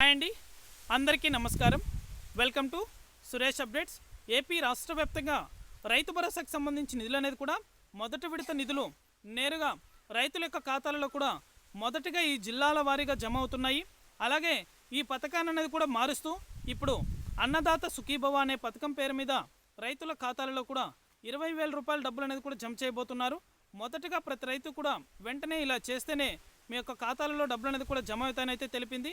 Hi అండి. అందరికీ నమస్కారం. Welcome to Suresh updates. AP రాష్ట్ర వ్యాప్తంగా రైతు భరోసాకు సంబంధించి నిధులు అనేది కూడా మొదటి విడత నిధులు నేరుగా రైతుల యొక్క ఖాతాలలో కూడా మొదటగా ఈ జిల్లాల వారీగా జమ అవుతున్నాయి. అలాగే ఈ పథకాన్ని అనేది కూడా మారుస్తూ ఇప్పుడు అన్నదాత సుఖీభవ అనే పథకం పేరు మీద రైతుల ఖాతాలలో కూడా ఇరవై వేల రూపాయల డబ్బులు అనేది కూడా జమ చేయబోతున్నారు. మొదటగా ప్రతి రైతు కూడా వెంటనే ఇలా చేస్తేనే మీ యొక్క ఖాతాలలో డబ్బులు అనేది కూడా జమ అవుతాయని అయితే తెలిపింది.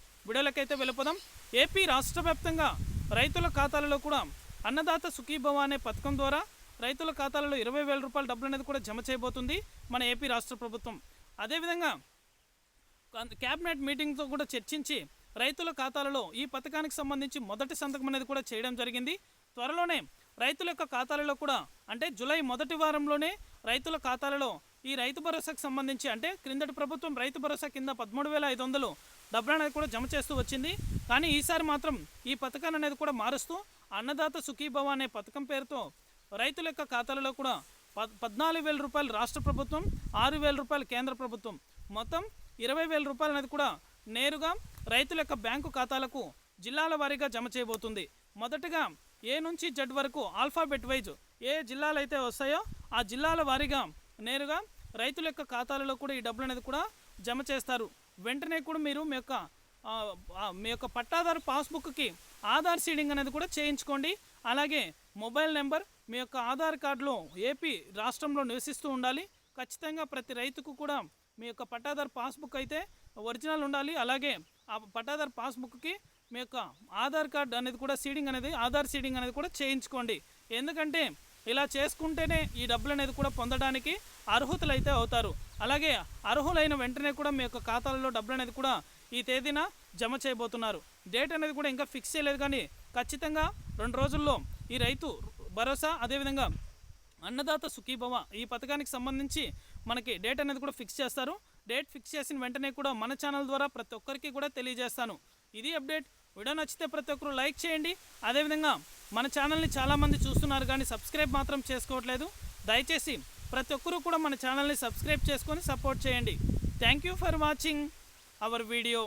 వీడియోలకైతే వెళ్ళిపోదాం. ఏపీ రాష్ట్ర వ్యాప్తంగా రైతుల ఖాతాలలో కూడా అన్నదాత సుఖీభవ అనే పథకం ద్వారా రైతుల ఖాతాలలో ఇరవై వేల రూపాయల డబ్బులు అనేది కూడా జమ చేయబోతుంది మన ఏపీ రాష్ట్ర ప్రభుత్వం. అదేవిధంగా క్యాబినెట్ మీటింగ్తో కూడా చర్చించి రైతుల ఖాతాలలో ఈ పథకానికి సంబంధించి మొదటి సంతకం అనేది కూడా చేయడం జరిగింది. త్వరలోనే రైతుల యొక్క ఖాతాలలో కూడా అంటే జూలై మొదటి వారంలోనే రైతుల ఖాతాలలో ఈ రైతు భరోసాకు సంబంధించి అంటే క్రిందటి ప్రభుత్వం రైతు భరోసా కింద పదమూడు వేల ఐదు వందలు డబ్బులు అనేది కూడా జమ చేస్తూ వచ్చింది. కానీ ఈసారి మాత్రం ఈ పథకాన్ని అనేది కూడా మారుస్తూ అన్నదాత సుఖీభవ అనే పథకం పేరుతో రైతుల యొక్క ఖాతాలలో కూడా పద్ పద్నాలుగు వేల రూపాయలు రాష్ట్ర ప్రభుత్వం ఆరు వేల రూపాయలు కేంద్ర ప్రభుత్వం. మొత్తం ఇరవై వేల రూపాయలు అనేది కూడా నేరుగా రైతుల యొక్క బ్యాంకు ఖాతాలకు జిల్లాల వారీగా జమ చేయబోతుంది. మొదటగా ఏ నుంచి జడ్ వరకు ఆల్ఫాబెట్ వైజ్ ఏ జిల్లాలు అయితే వస్తాయో ఆ జిల్లాల వారీగా నేరుగా రైతుల యొక్క ఖాతాలలో కూడా ఈ డబ్బులు అనేది కూడా జమ చేస్తారు. వెంటనే కూడా మీరు మీ యొక్క మీ యొక్క పట్టాదారు పాస్బుక్కి ఆధార్ సీడింగ్ అనేది కూడా చేయించుకోండి. అలాగే మొబైల్ నెంబర్ మీ యొక్క ఆధార్ కార్డులో ఏపీ రాష్ట్రంలో నివసిస్తూ ఉండాలి. ఖచ్చితంగా ప్రతి రైతుకు కూడా మీ యొక్క పట్టాదారు పాస్బుక్ అయితే ఒరిజినల్ ఉండాలి. అలాగే ఆ పట్టాదారు పాస్బుక్కి మీ యొక్క ఆధార్ కార్డు అనేది కూడా సీడింగ్ అనేది ఆధార్ సీడింగ్ అనేది కూడా చేయించుకోండి. ఎందుకంటే ఇలా చేసుకుంటేనే ఈ డబ్బులు అనేది కూడా పొందడానికి అర్హుతులు అవుతారు. అలాగే అర్హులైన వెంటనే కూడా మీ యొక్క ఖాతాలలో డబ్బులు అనేది కూడా ఈ తేదీన జమ చేయబోతున్నారు. డేట్ అనేది కూడా ఇంకా ఫిక్స్ చేయలేదు కానీ ఖచ్చితంగా రెండు రోజుల్లో ఈ రైతు భరోసా అదేవిధంగా అన్నదాత సుఖీభవ ఈ పథకానికి సంబంధించి మనకి డేట్ అనేది కూడా ఫిక్స్ చేస్తారు. డేట్ ఫిక్స్ చేసిన వెంటనే కూడా మన ఛానల్ ద్వారా ప్రతి ఒక్కరికి కూడా తెలియజేస్తాను. ఇది అప్డేట్. వీడియో నచ్చితే ప్రతి ఒక్కరు లైక్ చేయండి. అదేవిధంగా మన ఛానల్ని చాలామంది చూస్తున్నారు కానీ సబ్స్క్రైబ్ మాత్రం చేసుకోవట్లేదు. దయచేసి ప్రతి ఒక్కరూ కూడా మన ఛానల్ని సబ్స్క్రైబ్ చేసుకొని సపోర్ట్ చేయండి. Thank you for watching our video